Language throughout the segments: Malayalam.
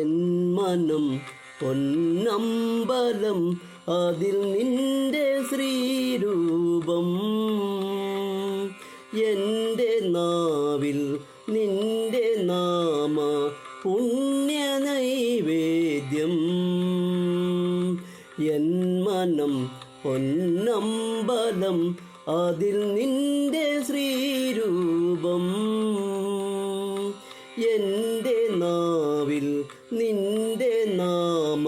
എൻ മനം പൊന്നമ്പലം അതിൽ നിന്റെ ശ്രീരൂപം. എന്റെ നാവിൽ നിന്റെ നാമ പുണ്യ നൈവേദ്യം. മനം പൊന്നമ്പലം അതിൽ നിന്റെ ശ്രീരൂപം. എന്റെ നാവിൽ നിന്റെ നാമ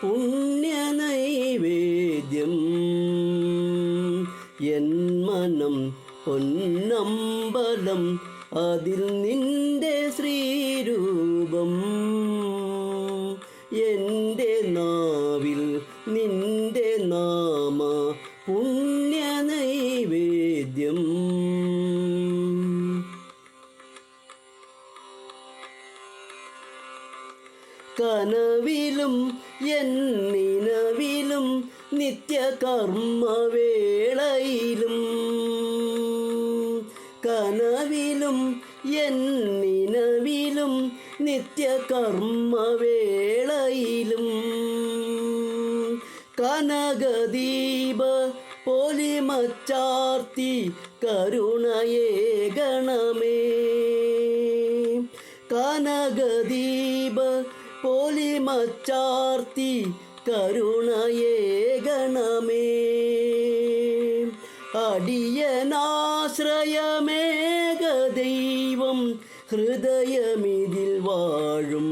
പുണ്യ നൈവേദ്യം എൻ മനം പൊന്നമ്പലം അതിൽ നിന്റെ ശ്രീരൂപം. എന്റെ കനവിലും എന്നിനവിലും നിത്യകർമ്മവേളയിലും. കനവിലും എന്നിനവിലും നിത്യകർമ്മവേളയിലും. കനകദീപ പൊലിമച്ചാർത്തി കരുണയേ ഗണമേ. പൊലിമച്ചാർത്തി കരുണയേ ഗണമേ അടിയനാശ്രയമേക ദൈവം ഹൃദയമിതിൽ വാഴും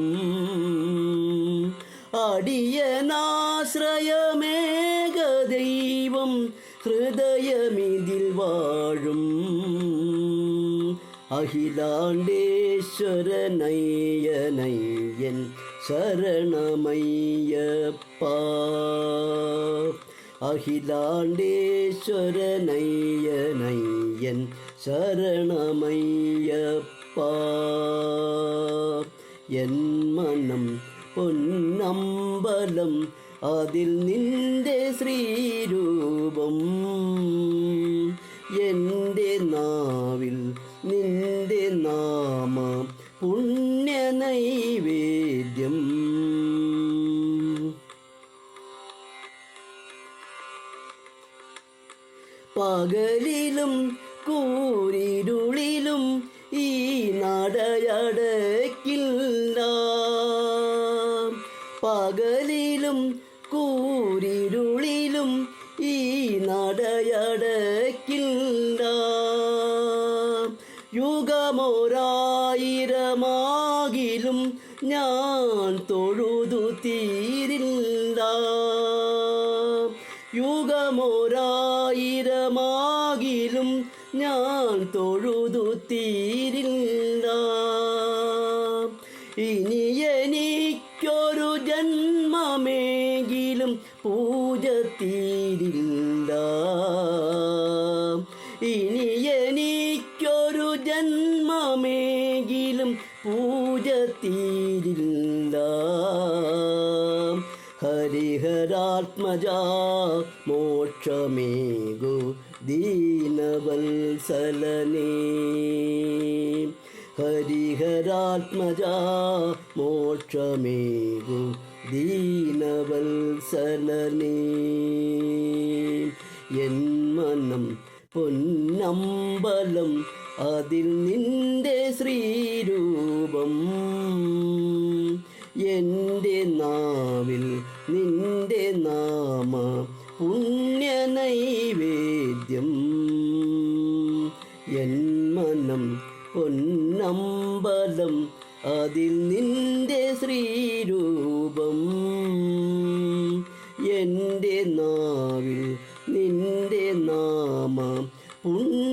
അടിയനാശ്രയമേക ദൈവം ഹൃദയമിതിൽ വാഴും അഖിലാണ്ടേശ്വരനയ്യനയ്യൻ ശരണമയ്യപ്പ അഖിലാണ്ടേശ്വരനയ്യനയ്യൻ ശരണമയ്യപ്പ എൻ മനം പൊന്നമ്പലം അതിൽ നിന്റെ ശ്രീരൂപം എന്റെ നാവിൽ നിന്റെ നാമ പുണ്യ നൈവേദ്യം പകലിലും കൂരിരുളിലും ഈ നടയടക്കില്ല. പകലിലും കൂരിരുളിലും ഈ നടയടക്കില്ല യുഗമൊരായിരമാകിലും ഞാൻ തൊഴുതു തീരില്ല. യുഗമൊരായിരമാകിലും ഞാൻ തൊഴുതു തീരില്ല. ഇനി ഹരിഹരാത്മജാ മോക്ഷമേകു ദീനവത്സലനേ. ഹരിഹരാത്മജാ മോക്ഷമേകു ദീനവത്സലനേ. എൻ മനം പൊന്നമ്പലം അതിൽ നിന്റെ ശ്രീരൂപം എന്റെ നാവിൽ നിന്റെ നാമ പുണ്യ നൈവേദ്യം എൻ മനം പൊന്നമ്പലം അതിൽ നിന്റെ ശ്രീരൂപം. എന്റെ നാവിൽ നിന്റെ നാമ പുണ്യ